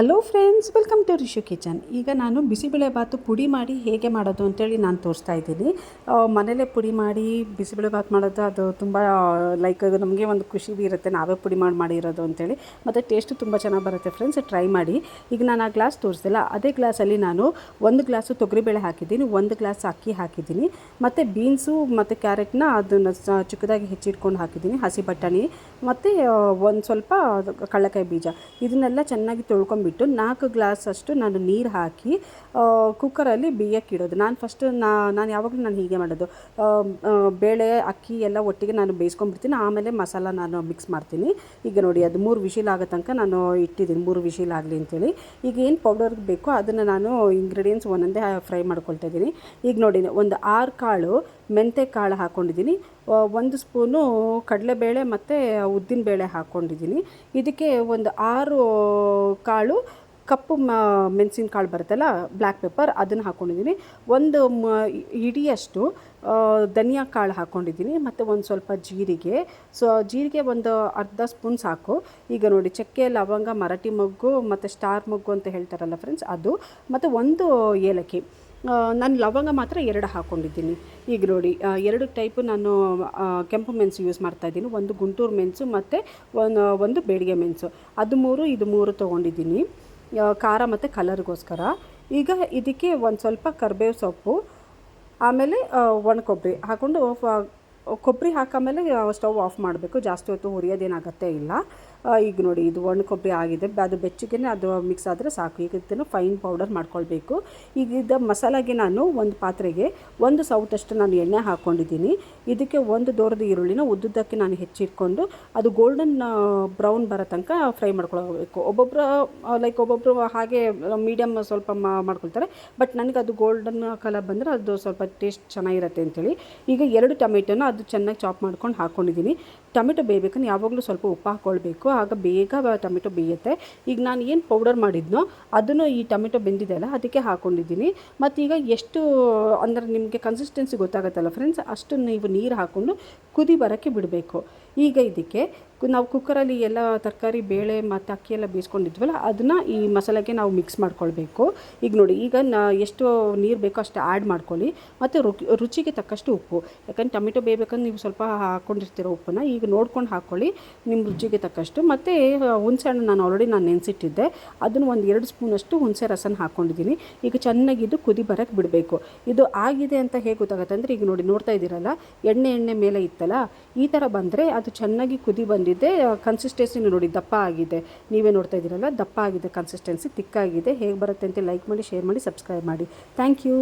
Hello friends welcome to Rishu kitchen ಈಗ ನಾನು ಬಿಸಿಬೇಳೆಬಾತು ಪುಡಿ ಮಾಡಿ ಹೇಗೆ ಮಾಡೋದು ಅಂತೇಳಿ ನಾನು ತೋರಿಸ್ತಾ ಇದ್ದೀನಿ. ಮನೆಯಲ್ಲೇ ಪುಡಿ ಮಾಡಿ ಬಿಸಿಬೇಳೆಭಾತ್ ಮಾಡೋದು ಅದು ತುಂಬ ಲೈಕ್ ನಮಗೆ ಒಂದು ಖುಷಿ ಇರುತ್ತೆ ನಾವೇ ಪುಡಿ ಮಾಡಿ ಮಾಡಿರೋದು ಅಂತೇಳಿ. ಮತ್ತು ಟೇಸ್ಟು ತುಂಬ ಚೆನ್ನಾಗಿ ಬರುತ್ತೆ ಫ್ರೆಂಡ್ಸ್ ಟ್ರೈ ಮಾಡಿ. ಈಗ ನಾನು ಆ ಗ್ಲಾಸ್ ತೋರಿಸ್ದಿಲ್ಲ ಅದೇ ಗ್ಲಾಸಲ್ಲಿ ನಾನು ಒಂದು ಗ್ಲಾಸು ತೊಗರಿಬೇಳೆ ಹಾಕಿದ್ದೀನಿ, ಒಂದು ಗ್ಲಾಸ್ ಅಕ್ಕಿ ಹಾಕಿದ್ದೀನಿ, ಮತ್ತು ಬೀನ್ಸು ಮತ್ತು ಕ್ಯಾರೆಟ್ನ ಅದನ್ನು ಚಿಕ್ಕದಾಗಿ ಹೆಚ್ಚಿಟ್ಕೊಂಡು ಹಾಕಿದ್ದೀನಿ, ಹಸಿ ಬಟಾಣಿ, ಮತ್ತು ಒಂದು ಸ್ವಲ್ಪ ಕಡಲೆಕಾಯಿ ಬೀಜ. ಇದನ್ನೆಲ್ಲ ಚೆನ್ನಾಗಿ ತೊಳ್ಕೊಂಬಿಟ್ಟು ನಾಲ್ಕು ಗ್ಲಾಸ್ ಅಷ್ಟು ನಾನು ನೀರು ಹಾಕಿ ಕುಕ್ಕರಲ್ಲಿ ಬೇಯಕ್ಕೆ ಇಡೋದು. ನಾನು ಫಸ್ಟ್ ನಾನು ಯಾವಾಗಲೂ ನಾನು ಹೀಗೆ ಮಾಡೋದು. ಬೇಳೆ, ಅಕ್ಕಿ ಎಲ್ಲ ಒಟ್ಟಿಗೆ ನಾನು ಬೇಯಿಸ್ಕೊಂಡ್ಬಿಡ್ತೀನಿ. ಆಮೇಲೆ ಮಸಾಲ ನಾನು ಮಿಕ್ಸ್ ಮಾಡ್ತೀನಿ. ಈಗ ನೋಡಿ, ಅದು ಮೂರು ವಿಶಿಲ್ ಆಗೋ ತನಕ ನಾನು ಇಟ್ಟಿದ್ದೀನಿ, ಮೂರು ವಿಶಿಲ್ ಆಗಲಿ ಅಂತೇಳಿ. ಈಗ ಏನು ಪೌಡರ್ ಬೇಕೋ ಅದನ್ನು ನಾನು ಇಂಗ್ರೀಡಿಯೆಂಟ್ಸ್ ಒಂದೊಂದೇ ಫ್ರೈ ಮಾಡ್ಕೊಳ್ತಾ ಇದ್ದೀನಿ. ಈಗ ನೋಡಿ, ಒಂದು ಆರು ಕಾಳು ಮೆಂತೆ ಕಾಳು ಹಾಕ್ಕೊಂಡಿದ್ದೀನಿ ಒಂದು ಸ್ಪೂನು ಕಡಲೆಬೇಳೆ ಮತ್ತು ಉದ್ದಿನಬೇಳೆ ಹಾಕ್ಕೊಂಡಿದ್ದೀನಿ ಇದಕ್ಕೆ ಒಂದು ಆರು ಕಾಳು ಕಪ್ಪು ಮೆಣಸಿನ ಕಾಳು ಬರುತ್ತಲ್ಲ, ಬ್ಲ್ಯಾಕ್ ಪೆಪ್ಪರ್ ಅದನ್ನು ಹಾಕ್ಕೊಂಡಿದ್ದೀನಿ ಒಂದು ಮ, ಹಿಡಿಯಷ್ಟು ಧನಿಯಾ ಕಾಳು ಹಾಕ್ಕೊಂಡಿದ್ದೀನಿ ಮತ್ತು ಒಂದು ಸ್ವಲ್ಪ ಜೀರಿಗೆ. ಸೊ ಜೀರಿಗೆ ಒಂದು ಅರ್ಧ ಸ್ಪೂನ್ ಸಾಕು. ಈಗ ನೋಡಿ, ಚಕ್ಕೆ, ಲವಂಗ, ಮರಾಠಿ ಮೊಗ್ಗು, ಮತ್ತು ಸ್ಟಾರ್ ಮೊಗ್ಗು ಅಂತ ಹೇಳ್ತಾರಲ್ಲ ಫ್ರೆಂಡ್ಸ್ ಅದು, ಮತ್ತು ಒಂದು ಏಲಕ್ಕಿ. ನಾನು ಲವಂಗ ಮಾತ್ರ ಎರಡು ಹಾಕ್ಕೊಂಡಿದ್ದೀನಿ ಈಗ ನೋಡಿ ಎರಡು ಟೈಪು ನಾನು ಕೆಂಪು ಮೆಣಸು ಯೂಸ್ ಮಾಡ್ತಾಯಿದ್ದೀನಿ ಒಂದು ಗುಂಟೂರು ಮೆಣಸು, ಮತ್ತು ಒಂದು ಒಂದು ಬೇಡಿಗೆ ಮೆಣಸು. ಅದು ಮೂರು, ಇದು ಮೂರು ತೊಗೊಂಡಿದ್ದೀನಿ. ಖಾರ ಮತ್ತು ಕಲರ್ಗೋಸ್ಕರ ಈಗ ಇದಕ್ಕೆ ಒಂದು ಸ್ವಲ್ಪ ಕರ್ಬೇವು ಸೊಪ್ಪು ಆಮೇಲೆ ಒಣ ಕೊಬ್ಬರಿ ಹಾಕ್ಕೊಂಡು ಕೊಬ್ಬರಿ ಹಾಕಾಮೇಲೆ ಸ್ಟವ್ ಆಫ್ ಮಾಡಬೇಕು. ಜಾಸ್ತಿ ಹೊತ್ತು ಹುರಿಯೋದೇನಾಗತ್ತೆ ಇಲ್ಲ. ಈಗ ನೋಡಿ, ಇದು ಒಣ ಕೊಬ್ಬರಿ ಆಗಿದೆ. ಅದು ಬೆಚ್ಚಗೆ ಅದು ಮಿಕ್ಸ್ ಆದರೆ ಸಾಕು. ಈಗ ಇದನ್ನು ಫೈನ್ ಪೌಡರ್ ಮಾಡ್ಕೊಳ್ಬೇಕು. ಈಗ ಇದು ಮಸಾಲಾಗೆ ನಾನು ಒಂದು ಪಾತ್ರೆಗೆ ಒಂದು ಸೌಟಷ್ಟು ನಾನು ಎಣ್ಣೆ ಹಾಕ್ಕೊಂಡಿದ್ದೀನಿ ಇದಕ್ಕೆ ಒಂದು ದೋರದ ಈರುಳ್ಳಿನ ಉದ್ದುದ್ದಕ್ಕೆ ನಾನು ಹೆಚ್ಚಿಟ್ಕೊಂಡು ಅದು ಗೋಲ್ಡನ್ ಬ್ರೌನ್ ಬರೋ ತನಕ ಫ್ರೈ ಮಾಡ್ಕೊಳ್ಬೇಕು. ಒಬ್ಬೊಬ್ಬರು ಲೈಕ್ ಒಬ್ಬೊಬ್ಬರು ಹಾಗೆ ಮೀಡಿಯಮ್ ಸ್ವಲ್ಪ ಮಾಡ್ಕೊಳ್ತಾರೆ. ಬಟ್ ನನಗೆ ಅದು ಗೋಲ್ಡನ್ ಕಲರ್ ಬಂದರೆ ಅದು ಸ್ವಲ್ಪ ಟೇಸ್ಟ್ ಚೆನ್ನಾಗಿರುತ್ತೆ ಅಂತೇಳಿ. ಈಗ ಎರಡು ಟೊಮೆಟೊನ ಅದು ಚೆನ್ನಾಗಿ ಚಾಪ್ ಮಾಡ್ಕೊಂಡು ಹಾಕ್ಕೊಂಡಿದ್ದೀನಿ ಟೊಮೆಟೊ ಬೇಯಬೇಕಂದ್ರೆ ಯಾವಾಗಲೂ ಸ್ವಲ್ಪ ಉಪ್ಪು ಹಾಕ್ಕೊಳ್ಬೇಕು ಆಗ ಬೇಗ ಟೊಮೆಟೊ ಬೇಯುತ್ತೆ. ಈಗ ನಾನು ಏನು ಪೌಡರ್ ಮಾಡಿದ್ನೋ ಅದನ್ನು ಈ ಟೊಮೆಟೊ ಬೆಂದಿದೆ ಅಲ್ಲ ಅದಕ್ಕೆ ಹಾಕ್ಕೊಂಡಿದ್ದೀನಿ ಮತ್ತೀಗ ಎಷ್ಟು, ಅಂದರೆ ನಿಮಗೆ ಕನ್ಸಿಸ್ಟೆನ್ಸಿ ಗೊತ್ತಾಗುತ್ತಲ್ಲ ಫ್ರೆಂಡ್ಸ್ ಅಷ್ಟು ನೀವು ನೀರು ಹಾಕ್ಕೊಂಡು ಕುದಿ ಬರೋಕ್ಕೆ ಬಿಡಬೇಕು. ಈಗ ಇದಕ್ಕೆ ನಾವು ಕುಕ್ಕರಲ್ಲಿ ಎಲ್ಲ ತರಕಾರಿ, ಬೇಳೆ ಮತ್ತು ಅಕ್ಕಿ ಎಲ್ಲ ಬೇಯಿಸ್ಕೊಂಡಿದ್ವಲ್ಲ ಅದನ್ನು ಈ ಮಸಾಲೆಗೆ ನಾವು ಮಿಕ್ಸ್ ಮಾಡ್ಕೊಳ್ಬೇಕು. ಈಗ ನೋಡಿ, ಈಗ ನಾ ಎಷ್ಟು ನೀರು ಬೇಕೋ ಅಷ್ಟು ಆ್ಯಡ್ ಮಾಡ್ಕೊಳ್ಳಿ. ಮತ್ತು ರುಚಿಗೆ ತಕ್ಕಷ್ಟು ಉಪ್ಪು. ಯಾಕಂದ್ರೆ ಟೊಮೆಟೊ ಬೇಯಬೇಕಂದ್ರೆ ನೀವು ಸ್ವಲ್ಪ ಹಾಕ್ಕೊಂಡಿರ್ತೀರೋ ಉಪ್ಪನ್ನ, ಈಗ ನೋಡ್ಕೊಂಡು ಹಾಕ್ಕೊಳ್ಳಿ ನಿಮ್ಮ ರುಚಿಗೆ ತಕ್ಕಷ್ಟು. ಮತ್ತು ಹುಣಸೆ ಹಣ್ಣು ನಾನು ಆಲ್ರೆಡಿ ನಾನು ನೆನೆಸಿಟ್ಟಿದ್ದೆ. ಅದನ್ನು ಒಂದು ಎರಡು ಸ್ಪೂನಷ್ಟು ಹುಣಸೆ ರಸನ ಹಾಕ್ಕೊಂಡಿದ್ದೀನಿ ಈಗ ಚೆನ್ನಾಗಿ ಇದು ಕುದಿ ಬರೋಕ್ಕೆ ಬಿಡಬೇಕು. ಇದು ಆಗಿದೆ ಅಂತ ಹೇಗೆ ಗೊತ್ತಾಗುತ್ತೆ ಅಂದರೆ, ಈಗ ನೋಡಿ ನೋಡ್ತಾ ಇದ್ದೀರಲ್ಲ, ಎಣ್ಣೆ ಎಣ್ಣೆ ಮೇಲೆ ಇತ್ತಲ್ಲ, ಈ ಥರ ಬಂದರೆ ಅದು ಚೆನ್ನಾಗಿ ಕುದಿ ಬಂದಿದೆ ಕನ್ಸಿಸ್ಟೆನ್ಸಿ ನೋಡಿ, ದಪ್ಪ ಆಗಿದೆ. ನೀವೇ ನೋಡ್ತಾ ಇದ್ದೀರಲ್ಲ, ದಪ್ಪ ಆಗಿದೆ ಕನ್ಸಿಸ್ಟೆನ್ಸಿ ತಿಕ್ಕಾಗಿದೆ ಹೇಗೆ ಬರುತ್ತೆ ಅಂತ ಲೈಕ್ ಮಾಡಿ ಶೇರ್ ಮಾಡಿ ಸಬ್ಸ್ಕ್ರೈಬ್ ಮಾಡಿ. Thank you